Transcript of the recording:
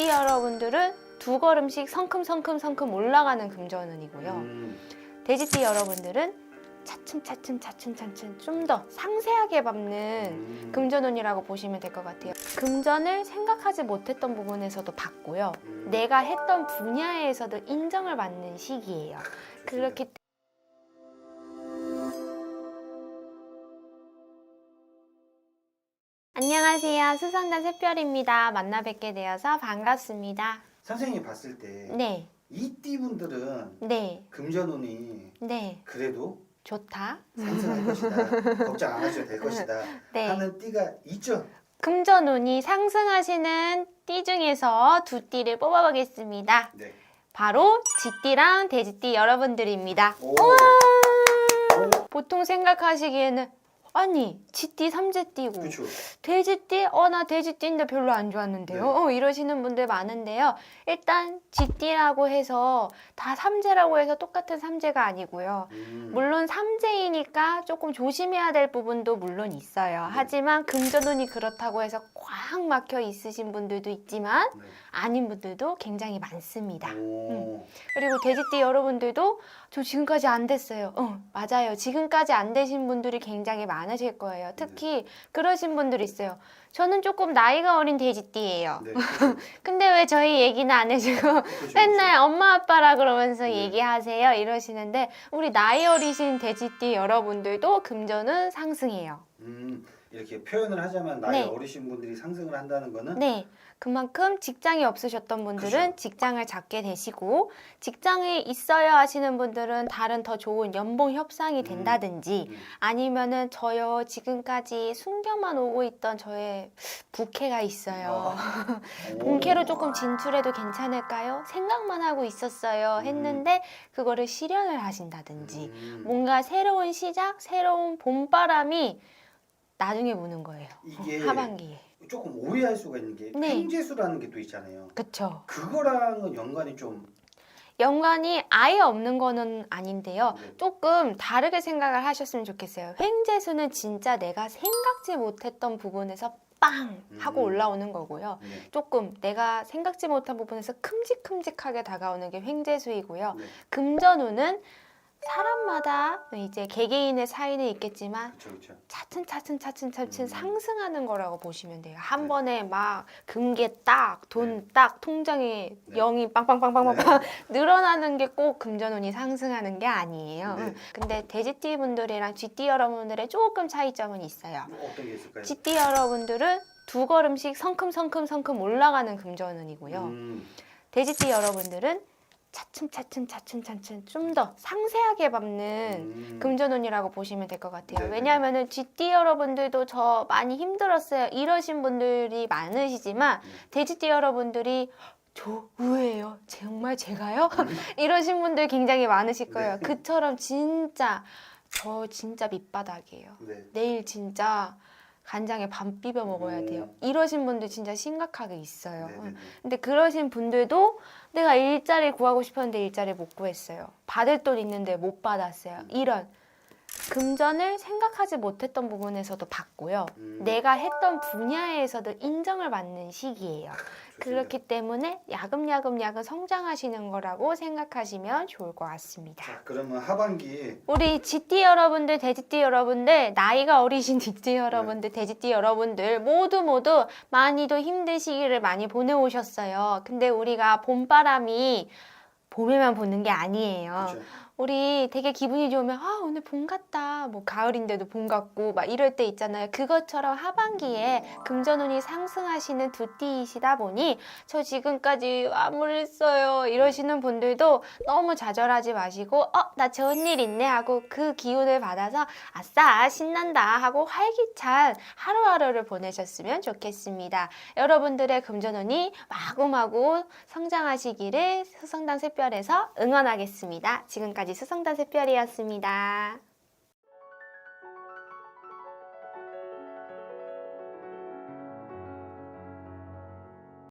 돼지띠 여러분들은 두 걸음씩 성큼성큼성큼 올라가는 금전운이고요. 음, 돼지띠 여러분들은 차츰차츰 차츰차츰 좀 더 상세하게 밟는 음, 금전운이라고 보시면 될 것 같아요. 금전을 생각하지 못했던 부분에서도 받고요. 음, 내가 했던 분야에서도 인정을 받는 시기예요. 그렇기 때문에 안녕하세요. 수성단 샛별입니다. 만나 뵙게 되어서 반갑습니다. 선생님이 봤을 때 네, 이 띠 분들은 네, 금전운이 네. 그래도 좋다. 상승할 것이다. 걱정 안 하셔도 될 것이다. 네. 하는 띠가 있죠. 금전운이 상승하시는 띠 중에서 두 띠를 뽑아보겠습니다. 네. 바로 쥐띠랑 돼지띠 여러분들입니다. 오. 보통 생각하시기에는 아니 쥐띠 삼재띠고. 돼지띠 어 나 돼지띠인데 별로 안 좋았는데요. 네. 어, 이러시는 분들 많은데요. 일단 쥐띠라고 해서 다 삼재라고 해서 똑같은 삼재가 아니고요. 음, 물론 삼재이니까 조금 조심해야 될 부분도 물론 있어요. 네. 하지만 금전운이 그렇다고 해서 꽉 막혀 있으신 분들도 있지만 네. 아닌 분들도 굉장히 많습니다. 오. 그리고 돼지띠 여러분들도 저 지금까지 안 됐어요. 어, 맞아요. 지금까지 안 되신 분들이 굉장히 많 으실 거예요. 특히 그러신 분들 있어요. 저는 조금 나이가 어린 돼지띠예요. 네. 근데 왜 저희 얘기는 안 해주고 그렇죠. 맨날 엄마 아빠라 그러면서 네. 얘기하세요 이러시는데 우리 나이 어리신 돼지띠 여러분들도 금전은 상승해요. 음, 이렇게 표현을 하자면 나이 네. 어리신 분들이 상승을 한다는 거는 네. 그만큼 직장이 없으셨던 분들은 그죠. 직장을 잡게 되시고 직장에 있어야 하시는 분들은 다른 더 좋은 연봉 협상이 음. 된다든지 음, 아니면은 저요 지금까지 숨겨만 오고 있던 저의 부캐가 있어요. 오. 본캐로 조금 진출해도 괜찮을까요? 생각만 하고 있었어요. 음. 했는데 그거를 실현을 하신다든지 음, 뭔가 새로운 시작, 새로운 봄바람이 나중에 부는 거예요. 이게 어, 하반기에. 조금 오해할 수가 있는 게 네. 횡재수라는 게 또 있잖아요. 그쵸. 그거랑은 연관이 좀 연관이 아예 없는 거는 아닌데요. 네. 조금 다르게 생각을 하셨으면 좋겠어요. 횡재수는 진짜 내가 생각지 못했던 부분에서 빵 하고 음. 올라오는 거고요. 네. 조금 내가 생각지 못한 부분에서 큼직큼직하게 다가오는 게 횡재수이고요. 네. 금전운은 사람마다 이제 개개인의 차이는 있겠지만. 차츰 차츰 차츰 차츰 음. 상승하는 거라고 보시면 돼요. 한 네. 번에 막 금괴 딱, 돈 딱, 통장에 네. 영이 빵빵빵빵빵 늘어나는 게 꼭 금전운이 상승하는 게 아니에요. 네. 음. 근데 돼지띠 분들이랑 쥐띠 여러분들의 조금 차이점은 있어요. 뭐 어떤 게 있을까요? 쥐띠 여러분들은 두 걸음씩 성큼성큼 성큼 올라가는 금전운이고요. 음, 돼지띠 여러분들은 차츰 차츰 차츰 차츰 좀 더 상세하게 밟는 음, 금전운이라고 보시면 될 것 같아요. 네네. 왜냐하면은 쥐띠 여러분들도 저 많이 힘들었어요. 이러신 분들이 많으시지만 음. 돼지띠 여러분들이 저 의외예요. 정말 제가요? 음. 이러신 분들 굉장히 많으실 거예요. 네. 그처럼 진짜 저 진짜 밑바닥이에요. 네. 내일 진짜 간장에 밥 비벼 먹어야 돼요. 음. 이러신 분들 진짜 심각하게 있어요. 네, 네, 네. 근데 그러신 분들도 내가 일자리 구하고 싶었는데 일자리 못 구했어요. 받을 돈 있는데 못 받았어요. 이런 금전을 생각하지 못했던 부분에서도 받고요. 음, 내가 했던 분야에서도 인정을 받는 시기예요. 그렇기 때문에 야금야금 야금 성장하시는 거라고 생각하시면 좋을 것 같습니다. 자, 그러면 하반기 우리 쥐띠 여러분들, 돼지띠 여러분들, 나이가 어리신 쥐띠 여러분들, 돼지띠 여러분들 모두 모두 많이도 힘든 시기를 많이 보내오셨어요. 근데 우리가 봄바람이 봄에만 부는 게 아니에요. 그렇죠. 우리 되게 기분이 좋으면 아 오늘 봄 같다. 뭐 가을인데도 봄 같고 막 이럴 때 있잖아요. 그것처럼 하반기에 금전운이 상승하시는 두 띠이시다 보니 저 지금까지 암울했어요. 이러시는 분들도 너무 좌절하지 마시고 어 나 좋은 일 있네 하고 그 기운을 받아서 아싸 신난다 하고 활기찬 하루하루를 보내셨으면 좋겠습니다. 여러분들의 금전운이 마구마구 성장하시기를 수성당 샛별에서 응원하겠습니다. 지금까지 수성단 샛별이었습니다.